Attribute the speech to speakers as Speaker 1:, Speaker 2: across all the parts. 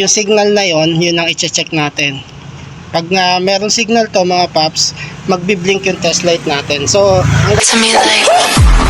Speaker 1: Yung signal na yon, yun ang i-check natin. Pag nga meron signal to mga paps, magbiblink yung test light natin. So, ang
Speaker 2: to me like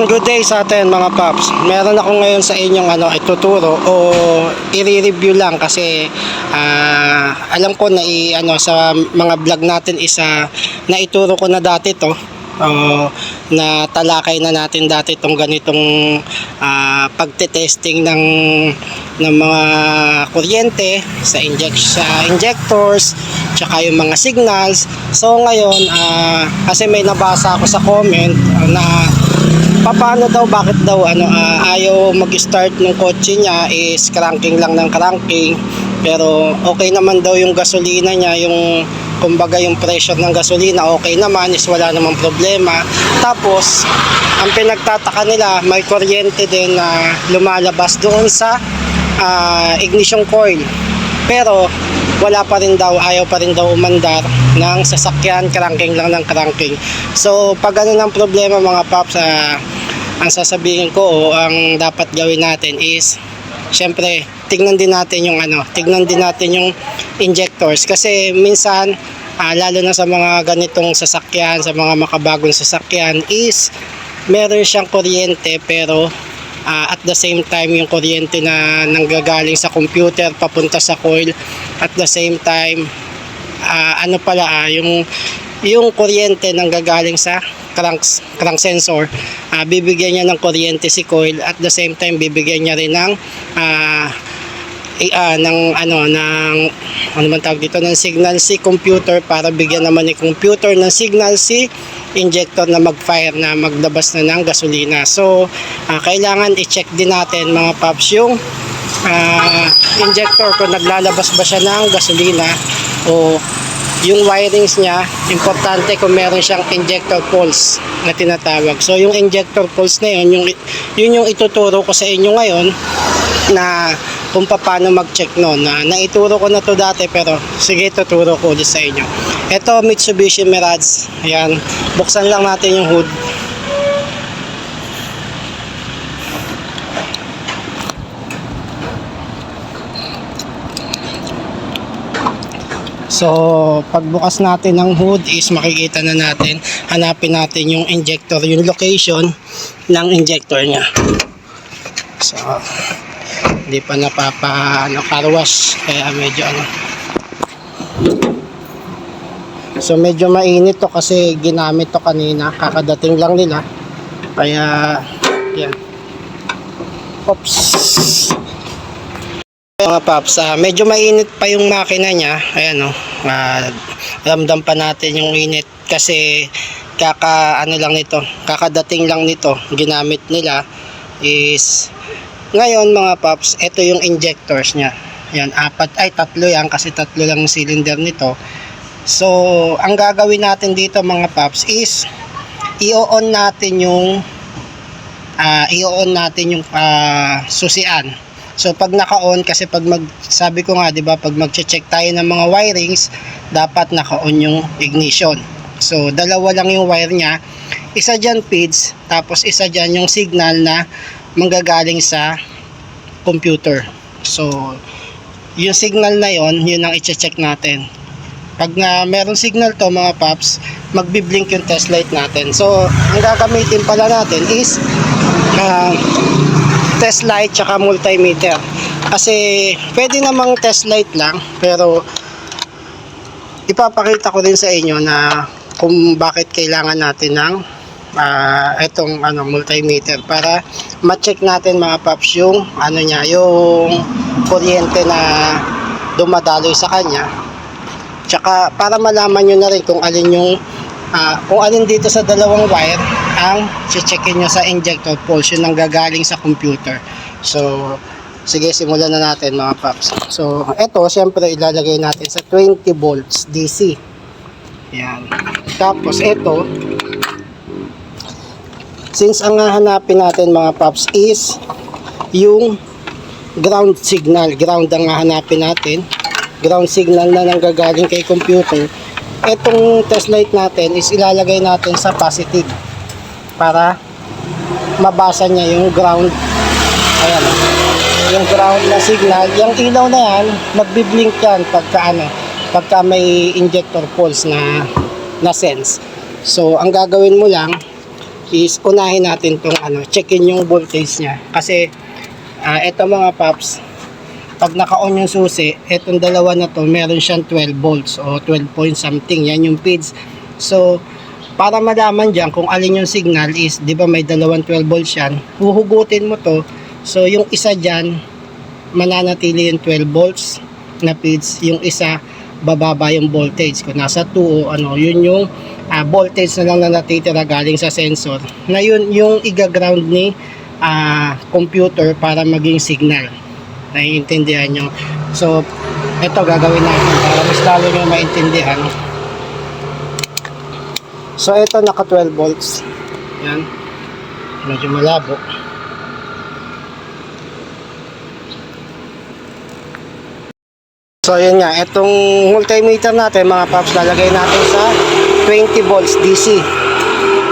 Speaker 1: Yan, good day sa atin mga paps. Meron ako ngayon sa inyong ano, ituturo o i-review lang kasi ah, alam ko na i, ano, sa mga vlog natin isa na ituro ko na dati to. o na talakay na natin dati itong ganitong ah, pagte-testing ng ng mga kuryente sa inject sa injectors tsaka yung mga signals so ngayon ah, kasi may nabasa ako sa comment ah, na paano daw bakit daw ano ah, ayaw mag-start ng kotse niya is cranking lang ng cranking pero okay naman daw yung gasolina niya yung kumbaga yung pressure ng gasolina okay naman is wala namang problema. Tapos ang pinagtataka nila may kuryente din na lumalabas doon sa ah, ignition coil pero wala pa rin daw, ayaw pa rin daw umandar ng sasakyan, cranking lang ng cranking. So, pag ano ng problema mga paps, ah, ang sasabihin ko o ang dapat gawin natin is, syempre, tignan din natin yung ano, tignan din natin yung injectors. Kasi minsan, ah, lalo na sa mga ganitong sasakyan, sa mga makabagong sasakyan, is meron siyang kuryente pero Ah, at the same time yung kuryente na nanggagaling sa computer papunta sa coil. At the same time ah, ano pala ah, yung yung kuryente nanggagaling sa crank, crank sensor ah, bibigyan niya ng kuryente si coil. At the same time bibigyan niya rin ng i- ah, ng ano ng ano man tawag dito ng signal si computer para bigyan naman ni computer ng signal si injector na mag-fire na maglabas na ng gasolina. So, ah, kailangan i-check din natin mga paps yung ah, injector kung naglalabas ba siya ng gasolina o yung wirings niya, importante kung meron siyang injector pulse na tinatawag. So, yung injector pulse na yun, yung, yun yung ituturo ko sa inyo ngayon na kung paano mag-check noon. Na, naituro ko na to dati pero sige tuturo ko ulit sa inyo. Ito Mitsubishi Mirage. Ayan. Buksan lang natin yung hood. So, pagbukas natin ng hood is makikita na natin, hanapin natin yung injector, yung location ng injector niya. So, hindi pa napapa ano, car wash kaya medyo ano. So medyo mainit to kasi ginamit to kanina. Kakadating lang nila. Kaya yan. Oops. Mga paps ah, medyo mainit pa yung makina niya. Ayan o ramdam pa natin yung init kasi kaka ano lang nito kakadating lang nito. Ginamit nila is ngayon mga paps, ito yung injectors niya. Yan, apat, ay tatlo yan kasi tatlo lang cylinder nito. So, ang gagawin natin dito mga paps is i-on natin yung ah i-on natin yung ah, susian. So pag naka-on kasi pag mag sabi ko nga 'di ba pag magche-check tayo ng mga wirings, dapat naka-on yung ignition. So dalawa lang yung wire niya. Isa diyan feeds, tapos isa diyan yung signal na manggagaling sa computer. So, yung signal na yon, yun ang i-check natin. Pag nga meron signal to mga paps, magbiblink yung test light natin. So, ang gagamitin pala natin is ah, test light tsaka multimeter. Kasi pwede namang test light lang, pero ipapakita ko din sa inyo na kung bakit kailangan natin ng ah itong ano multimeter para ma-check natin mga paps yung ano niya yung kuryente na dumadaloy sa kanya tsaka para malaman nyo na rin kung alin yung ah, kung alin dito sa dalawang wire ang checkin nyo sa injector pulse yun ang sa computer so Sige, simulan na natin mga paps. So, ito, syempre, ilalagay natin sa 20 volts DC. Yan. Tapos, ito, since ang hahanapin natin mga paps is yung ground signal. Ground ang hahanapin natin. Ground signal na nanggagaling kay computer. Itong test light natin is ilalagay natin sa positive para mabasa niya yung ground ayan o. yung ground na signal yung ilaw na yan magbiblink yan pagka ano pagka may injector pulse na na sense so ang gagawin mo lang is unahin natin tong ano checkin yung voltage niya kasi ah ito mga paps pag naka-on yung susi, etong dalawa na to, meron siyang 12 volts o 12 point something. Yan yung feeds. So, para malaman dyan kung alin yung signal is, di ba may dalawang 12 volts yan, huhugutin mo to. So, yung isa dyan, mananatili yung 12 volts na feeds. Yung isa, bababa yung voltage. Kung nasa 2 o ano, yun yung ah, voltage na lang na natitira galing sa sensor. Na yun yung iga-ground ni ah, computer para maging signal naiintindihan nyo. So, ito gagawin natin para mas lalo nyo maintindihan. So, ito naka 12 volts. Yan. Medyo malabo. So, yun nga. Itong multimeter natin, mga paps, lalagay natin sa 20 volts DC.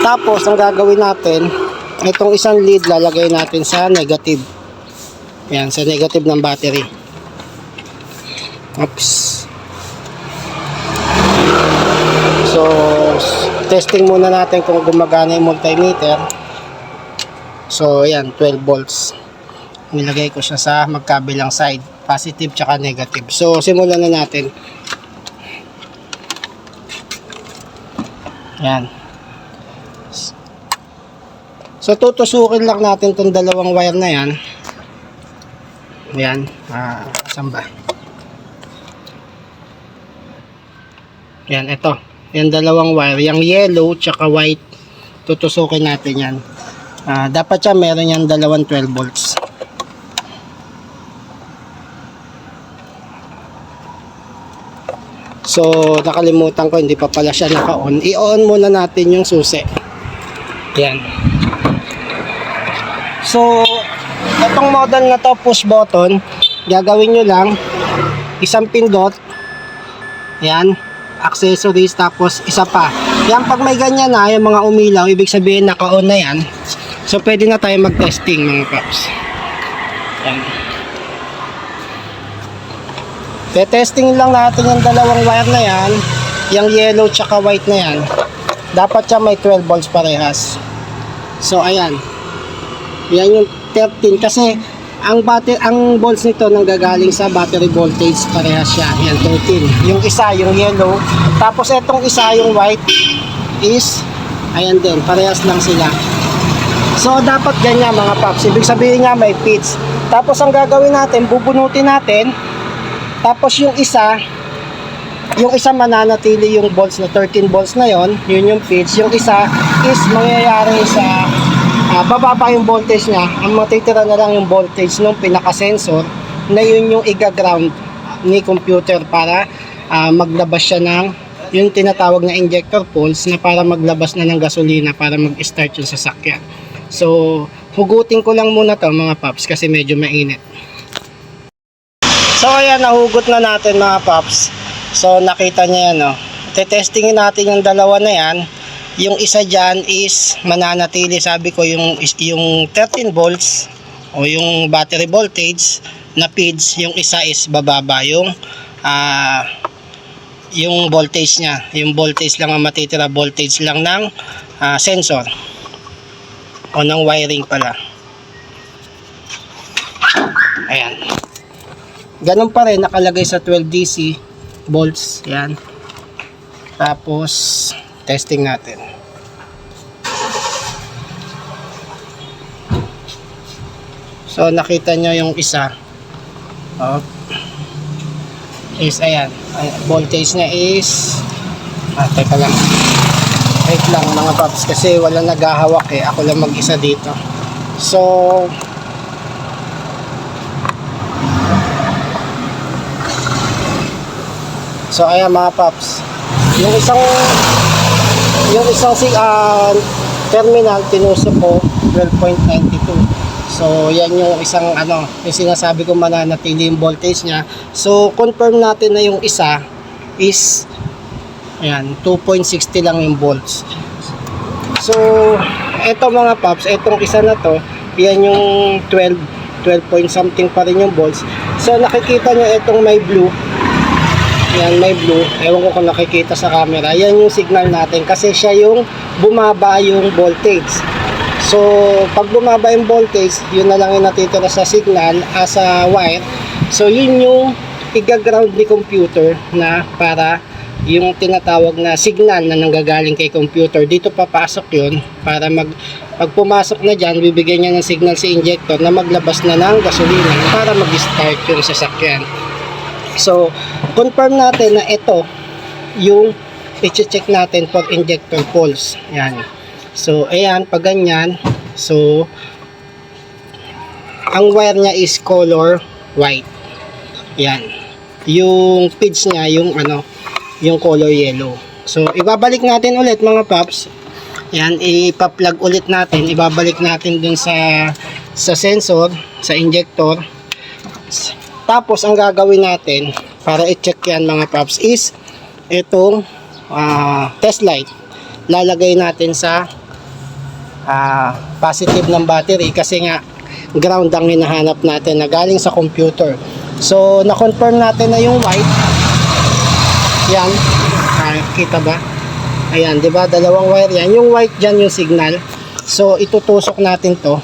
Speaker 1: Tapos, ang gagawin natin, itong isang lead lalagay natin sa negative. Yan, sa negative ng battery. Oops. So, testing muna natin kung gumagana yung multimeter. So, yan, 12 volts. Nilagay ko siya sa magkabilang side. Positive tsaka negative. So, simulan na natin. Yan. So, tutusukin lang natin tong dalawang wire na yan. Yan. Ah, saan ba? Yan, ito. Yan dalawang wire. Yung yellow tsaka white. Tutusukin natin yan. Ah, dapat siya meron yan dalawang 12 volts. So, nakalimutan ko, hindi pa pala siya naka-on. I-on muna natin yung susi. Yan. So, itong model na to, push button, gagawin nyo lang, isang pindot, yan, accessories, tapos isa pa. Yan, pag may ganyan na, yung mga umilaw, ibig sabihin naka-on na yan. So, pwede na tayo mag-testing, mga paps. Yan. Te-testing lang natin yung dalawang wire na yan, yung yellow tsaka white na yan. Dapat siya may 12 volts parehas. So, ayan. Yan yung 13 kasi ang battery ang volts nito nanggagaling sa battery voltage parehas siya. Yan 13. Yung isa yung yellow, tapos itong isa yung white is ayan din, parehas lang sila. So dapat ganyan mga paps. Ibig sabihin nga may pitch. Tapos ang gagawin natin, bubunutin natin. Tapos yung isa yung isa mananatili yung volts na 13 volts na yon, yun yung pitch. Yung isa is mangyayari sa ah, bababa yung voltage niya. Ang matitira na lang yung voltage ng pinaka-sensor na yun yung iga-ground ni computer para ah, maglabas siya ng yung tinatawag na injector pulse na para maglabas na ng gasolina para mag-start yung sasakyan. So, hugutin ko lang muna to mga paps kasi medyo mainit. So ayan, nahugot na natin mga paps. So nakita niya yan, no? Tetestingin natin yung dalawa na yan. Yung isa dyan is mananatili, sabi ko, yung, yung 13 volts o yung battery voltage na feeds. Yung isa is bababa yung ah yung voltage niya. Yung voltage lang ang matitira, voltage lang ng ah, sensor o ng wiring pala. Ayan. Ganun pa rin, nakalagay sa 12 DC volts. Yan. Tapos, testing natin. So, nakita nyo yung isa. Oh. Is, ayan. Ay, voltage niya is, ah, teka lang. Wait lang mga paps kasi wala naghahawak eh. Ako lang mag-isa dito. So, So ayan mga paps. Yung isang yung isang si ah, terminal tinusok ko 12.92. So yan yung isang ano, yung sinasabi ko mananatili yung voltage niya. So confirm natin na yung isa is ayan, 2.60 lang yung volts. So eto mga paps, etong isa na to, yan yung 12 12 point something pa rin yung volts. So nakikita nyo itong may blue yan, may blue. Ewan ko kung nakikita sa camera. Yan yung signal natin kasi siya yung bumaba yung voltage. So, pag bumaba yung voltage, yun na lang yung natitira sa signal as a wire. So, yun yung iga-ground ni computer na para yung tinatawag na signal na nanggagaling kay computer. Dito papasok yun para mag pag pumasok na dyan, bibigyan niya ng signal si injector na maglabas na ng gasolina para mag-start yung sasakyan. So, confirm natin na ito yung i-check natin for injector pulse. Yan. So, ayan, pag ganyan, so, ang wire niya is color white. Yan. Yung page niya, yung ano, yung color yellow. So, ibabalik natin ulit mga paps. Yan, ipa-plug ulit natin. Ibabalik natin dun sa sa sensor, sa injector. Tapos, ang gagawin natin para i-check yan mga paps is itong ah, test light. Lalagay natin sa ah, positive ng battery kasi nga ground ang hinahanap natin na galing sa computer. So, na-confirm natin na yung white. Yan. Ah, kita ba? Ayan, di ba? Dalawang wire yan. Yung white dyan yung signal. So, itutusok natin to.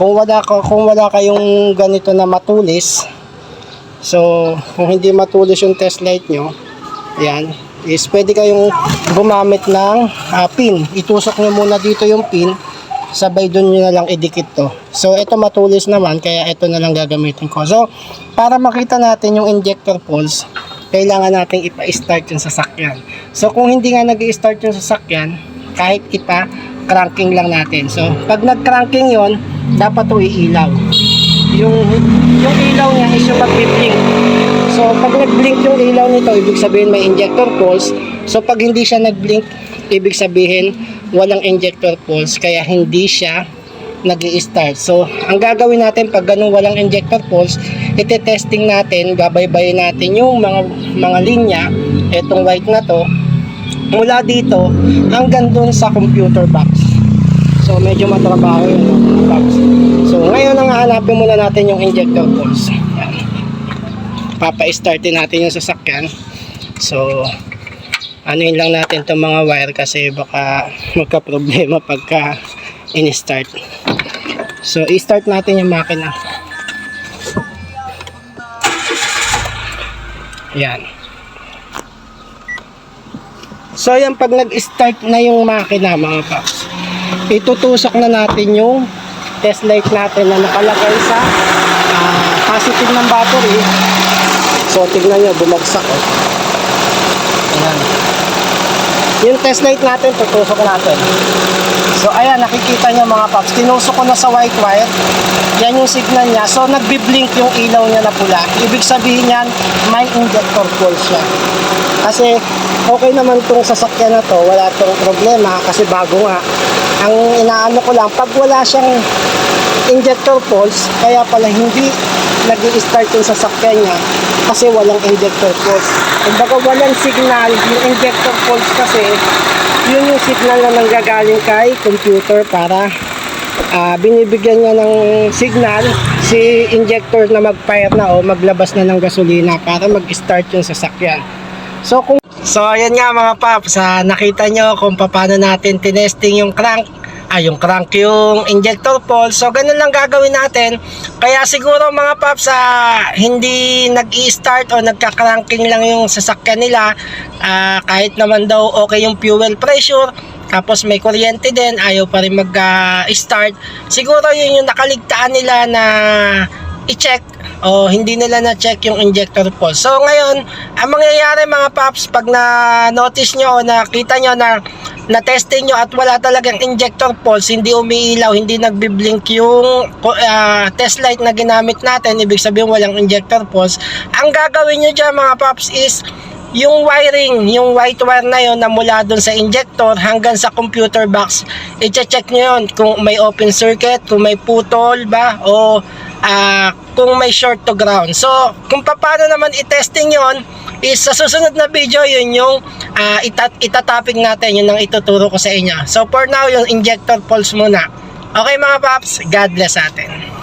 Speaker 1: Kung wala, kung wala kayong ganito na matulis, so, kung hindi matulis yung test light nyo, ayan, is pwede kayong gumamit ng ah, pin. Itusok nyo muna dito yung pin, sabay dun nyo na lang idikit to. So, ito matulis naman, kaya ito na lang gagamitin ko. So, para makita natin yung injector pulse, kailangan nating ipa-start yung sasakyan. So, kung hindi nga nag start yung sasakyan, kahit ipa-cranking lang natin. So, pag nag-cranking yon dapat to iilaw. Yung, yung ilaw niya is yung mag-blink. So, pag nag-blink yung ilaw nito, ibig sabihin may injector pulse. So, pag hindi siya nag-blink, ibig sabihin walang injector pulse, kaya hindi siya nag start So, ang gagawin natin pag ganun walang injector pulse, ite-testing natin, gabaybayin natin yung mga mga linya, etong white na to, mula dito hanggang dun sa computer box. So, medyo matrabaho yun, mga. So, ngayon ang hahanapin muna natin yung injector pulse. Yan. Papa-startin natin yung sasakyan. So, yun lang natin itong mga wire kasi baka magka-problema pagka in-start. So, i-start natin yung makina. Yan. So, yan pag nag-start na yung makina mga paps, itutusok na natin yung test light natin na nakalagay sa ah, positive ng battery. So, tignan nyo, bumagsak. Oh. Ayan. Yung test light natin, tutusok natin. So, ayan, nakikita nyo mga paps. Tinusok ko na sa white wire. Yan yung signal niya. So, nagbi-blink yung ilaw niya na pula. Ibig sabihin yan, may injector pulse siya. Kasi, okay naman tong sasakyan na to. Wala tong problema kasi bago nga. Ang inaano ko lang, pag wala siyang injector pulse, kaya pala hindi nag start yung sasakyan niya kasi walang injector pulse. Kumbaga walang signal, yung injector pulse kasi yun yung signal na nanggagaling kay computer para ah, binibigyan niya ng signal si injector na mag-fire na o maglabas na ng gasolina para mag-start yung sasakyan. So kung So ayan nga mga paps, ah, nakita nyo kung paano natin tinesting yung crank ay yung crank yung injector pulse. So ganun lang gagawin natin. Kaya siguro mga paps ah, hindi nag-i-start o nagka-cranking lang yung sasakyan nila ah, kahit naman daw okay yung fuel pressure tapos may kuryente din, ayaw pa rin mag-start. Siguro yun yung nakaligtaan nila na i-check o hindi nila na-check yung injector pulse. So ngayon, ang mangyayari mga paps, pag na-notice nyo o nakita nyo na na-testing nyo at wala talagang injector pulse, hindi umiilaw, hindi nagbiblink yung ah, test light na ginamit natin, ibig sabihin walang injector pulse, ang gagawin nyo dyan mga paps is yung wiring, yung white wire na yon na mula doon sa injector hanggang sa computer box, i-check nyo yun kung may open circuit, kung may putol ba, o ah, kung may short to ground. So, kung paano naman i-testing yon is sa susunod na video, yun yung ah, itat itatopic natin, yun ang ituturo ko sa inyo. So, for now, yung injector pulse muna. Okay mga paps, God bless atin.